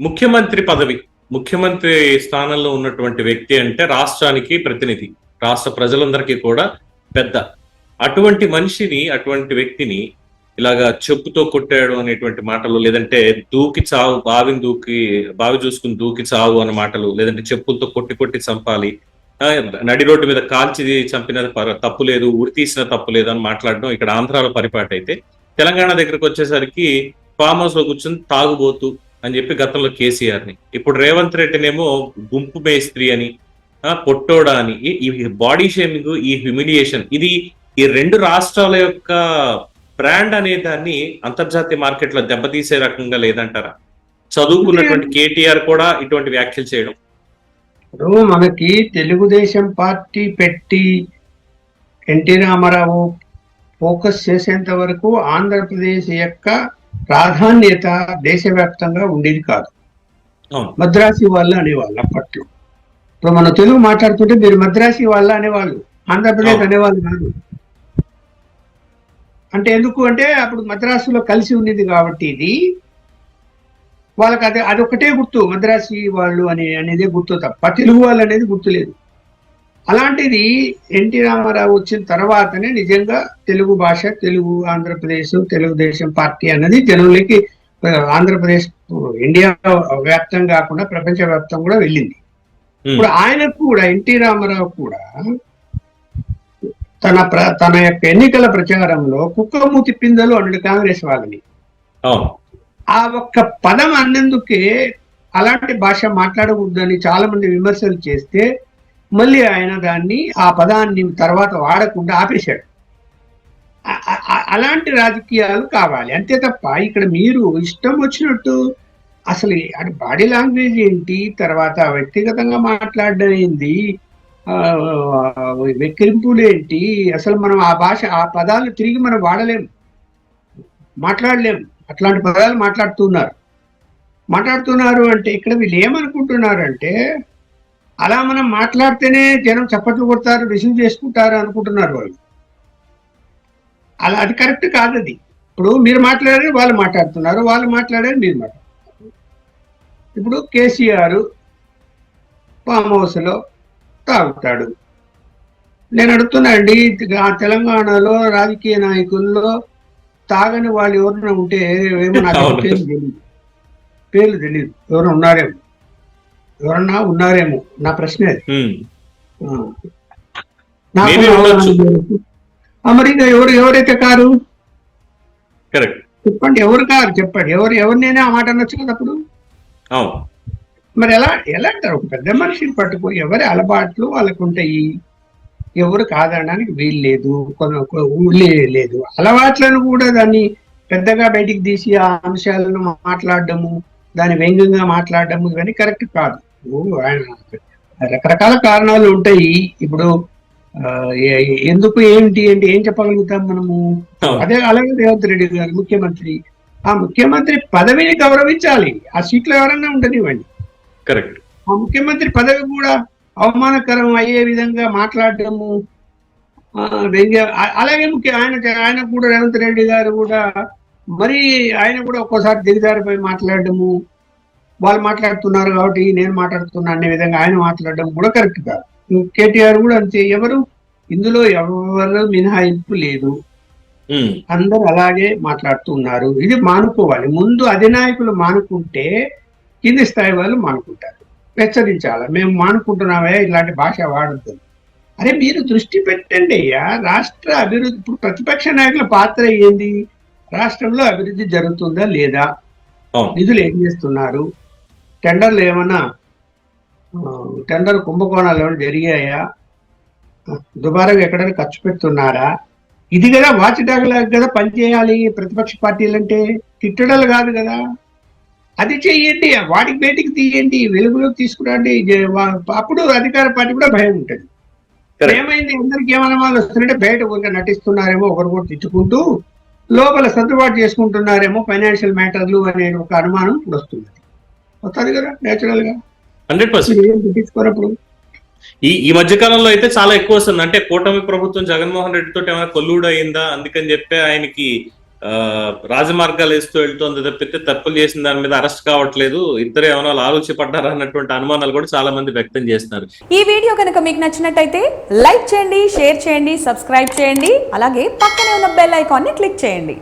ముఖ్యమంత్రి పదవి ముఖ్యమంత్రి స్థానంలో ఉన్నటువంటి వ్యక్తి అంటే రాష్ట్రానికి ప్రతినిధి రాష్ట్ర ప్రజలందరికీ కూడా పెద్ద. అటువంటి మనిషిని అటువంటి వ్యక్తిని ఇలాగా చెప్పుతో కొట్టాడు అనేటువంటి మాటలు లేదంటే దూకి చావు బావిని దూకి బావి చూసుకుని దూకి చావు అనే మాటలు లేదంటే చెప్పులతో కొట్టి కొట్టి చంపాలి నడి రోడ్డు మీద కాల్చి చంపిన పర- తప్పు లేదు ఉరి తీసిన తప్పు లేదు అని మాట్లాడడం ఇక్కడ ఆంధ్రాలో పరిపాటి అయితే తెలంగాణ దగ్గరకు వచ్చేసరికి ఫామ్ హౌస్లో కూర్చొని తాగుబోతు అని చెప్పి గతంలో కేసీఆర్ని ఇప్పుడు రేవంత్ రెడ్డినేమో గుంపు మేస్త్రి అని పొట్టోడా అని ఈ- ఈ బాడీ షేమింగ్ ఈ హ్యూమిలియేషన్ ఇది ఈ రెండు రాష్ట్రాల యొక్క బ్రాండ్ అనే దాన్ని అంతర్జాతీయ మార్కెట్లో దెబ్బతీసే రకంగా లేదంటారా? చదువుకున్నటువంటి కేటీఆర్ కూడా ఇటువంటి వ్యాఖ్యలు చేయడం. ఇప్పుడు మనకి తెలుగుదేశం పార్టీ పెట్టి ఎన్టీ రామారావు ఫోకస్ చేసేంత వరకు ఆంధ్రప్రదేశ్ యొక్క ప్రాధాన్యత దేశవ్యాప్తంగా ఉండేది కాదు. మద్రాసి వాళ్ళు అనేవాళ్ళు అప్పట్లో. ఇప్పుడు మనం తెలుగు మాట్లాడుతుంటే మీరు మద్రాసి వాళ్ళ అనేవాళ్ళు ఆంధ్రప్రదేశ్. అనేవాళ్ళు కాదు. అంటే ఎందుకు అంటే అప్పుడు మద్రాసులో కలిసి ఉండేది కాబట్టి ఇది వాళ్ళకి అది అదొకటే గుర్తు మద్రాసి వాళ్ళు అని అనేది గుర్తు తప్ప తెలుగు వాళ్ళు అనేది గుర్తులేదు. అలాంటిది ఎన్టీ రామారావు వచ్చిన తర్వాతనే నిజంగా తెలుగు భాష తెలుగు ఆంధ్రప్రదేశ్ తెలుగుదేశం పార్టీ అన్నది జనంలోకి ఆంధ్రప్రదేశ్ ఇండియా వ్యాప్తం కాకుండా ప్రపంచ వ్యాప్తం కూడా వెళ్ళింది. ఇప్పుడు ఆయనకు కూడా ఎన్టీ రామారావు కూడా తన ప్ర తన యొక్క ఎన్నికల ప్రచారంలో కుక్కమూతి పిందలు అన్నాడు కాంగ్రెస్ వాళ్ళని. ఆ ఒక్క పదం అన్నందుకే అలాంటి భాష మాట్లాడకూడదని చాలా మంది విమర్శలు చేస్తే మళ్ళీ ఆయన దాన్ని ఆ పదాన్ని తర్వాత వాడకుండా ఆపేశాడు. అలాంటి రాజకీయాలు కావాలి. అంతే తప్ప ఇక్కడ మీరు ఇష్టం వచ్చినట్టు అసలు అంటే బాడీ లాంగ్వేజ్ ఏంటి తర్వాత వ్యక్తిగతంగా మాట్లాడడం ఏంది వెక్కిరింపులు ఏంటి అసలు మనం ఆ భాష ఆ పదాలు తిరిగి మనం వాడలేము మాట్లాడలేము అట్లాంటి పదాలు మాట్లాడుతున్నారు. మాట్లాడుతున్నారు అంటే ఇక్కడ వీళ్ళు ఏమనుకుంటున్నారు అంటే అలా మనం మాట్లాడితేనే జనం చప్పట్లు కొడతారు రిసీవ్ చేసుకుంటారు అనుకుంటున్నారు వాళ్ళు. అలా అది కరెక్ట్ కాదు అది. ఇప్పుడు మీరు మాట్లాడారు వాళ్ళు మాట్లాడుతున్నారు వాళ్ళు మాట్లాడారు మీరు మాట్లాడుతున్నారు ఇప్పుడు కేసీఆర్ ఫామ్ హౌస్లో తాగుతాడు. నేను అడుగుతున్నా అండి తెలంగాణలో రాజకీయ నాయకుల్లో తాగని వాళ్ళు ఎవరైనా ఉంటే ఏమో నాకు. పేర్లు తెలియదు పేర్లు తెలియదు ఎవరైనా ఉన్నారేమో. ఎవరన్నా ఉన్నారేమో. నా ప్రశ్న అది. మరి ఎవరు ఎవరైతే కారు? కరెక్ట్ చెప్పండి ఎవరు కారు? చెప్పండి. ఎవరు ఎవరినైనా ఆ మాట అనొచ్చు కదా అప్పుడు? మరి ఎలా ఎలా అంటారు? ఒక పెద్ద మనిషిని పట్టుకో ఎవరి అలవాట్లు వాళ్ళకు ఉంటాయి ఎవరు కాదనడానికి వీలు లేదు. కొన్ని ఊళ్ళే లేదు. అలవాట్లను కూడా దాన్ని పెద్దగా బయటికి తీసి ఆ అంశాలను మాట్లాడడము దాన్ని వ్యంగ్యంగా మాట్లాడడము ఇవన్నీ కరెక్ట్ కాదు. ఆయన రకరకాల కారణాలు ఉంటాయి. ఇప్పుడు ఎందుకు ఏంటి అంటే ఏం చెప్పగలుగుతాం మనము? అదే అలాగే రేవంత్ రెడ్డి గారు ముఖ్యమంత్రి. ఆ ముఖ్యమంత్రి పదవిని గౌరవించాలి. ఆ సీట్లో ఎవరన్నా ఉండనివ్వండి. కరెక్ట్. ఆ ముఖ్యమంత్రి పదవి కూడా అవమానకరం అయ్యే విధంగా మాట్లాడటము అలాగే ముఖ్య ఆయన ఆయన కూడా రేవంత్ రెడ్డి గారు కూడా మరి ఆయన కూడా ఒక్కోసారి దిగజారిపోయి మాట్లాడడము వాళ్ళు మాట్లాడుతున్నారు కాబట్టి నేను మాట్లాడుతున్నా అనే విధంగా ఆయన మాట్లాడడం కూడా కరెక్ట్ కాదు. కేటీఆర్ కూడా అంతే. ఎవరు? ఇందులో ఎవరు మినహాయింపు లేదు. అందరూ అలాగే మాట్లాడుతున్నారు. ఇది మానుకోవాలి. ముందు అధినాయకులు మానుకుంటే కింది స్థాయి వాళ్ళు మానుకుంటారు. హెచ్చరించాలి? మేము మానుకుంటున్నామే ఇలాంటి భాష వాడద్దు. అరే మీరు దృష్టి పెట్టండి అయ్యా. రాష్ట్ర అభివృద్ధి ఇప్పుడు ప్రతిపక్ష నాయకుల పాత్ర ఏంది? రాష్ట్రంలో అభివృద్ధి జరుగుతుందా లేదా? నిధులు ఏం చేస్తున్నారు? టెండర్లు ఏమన్నా టెండర్ కుంభకోణాలు ఏమైనా జరిగాయా? దుబారాగా ఎక్కడైనా ఖర్చు పెడుతున్నారా? ఇది కదా వాచ్ డాగ్ లాగా కదా పనిచేయాలి ప్రతిపక్ష పార్టీలంటే తిట్టడాలు కాదు కదా. అది చెయ్యండి వాటికి బయటికి తీయండి వెలుగులోకి తీసుకురండి అప్పుడు అధికార పార్టీ కూడా భయం ఉంటుంది. ఏమైంది? అందరికి ఏమనుమానాలు వస్తుందంటే బయట ఊరికే నటిస్తున్నారేమో ఒకరు కూడా తిట్టుకుంటూ లోపల సర్దుబాటు చేసుకుంటున్నారేమో ఫైనాన్షియల్ మ్యాటర్లు అనే ఒక అనుమానం ఇప్పుడు వస్తుంది వస్తుంది కదా నేచురల్గా. Hundred percent. ఈ ఈ మధ్య కాలంలో అయితే చాలా ఎక్కువ వస్తుంది. అంటే కూటమి ప్రభుత్వం జగన్మోహన్ రెడ్డి తోటి ఏమైనా కొల్లుడు అయిందా అందుకని చెప్పి ఆయనకి ఆ, రాజమార్గాలు వేస్తూ వెళ్తోంది తప్పితే తప్పులు చేసిన దాని మీద అరెస్ట్ కావట్లేదు. ఇద్దరు ఏమైనా వాళ్ళు ఆలోచపడ్డారా అన్నటువంటి అనుమానాలు కూడా చాలా మంది వ్యక్తం చేస్తున్నారు. ఈ వీడియో కనుక మీకు నచ్చినట్టయితే లైక్ చేయండి షేర్ చేయండి సబ్స్క్రైబ్ చేయండి. అలాగే పక్కనే ఉన్న బెల్ ఐకాన్ని క్లిక్ చేయండి.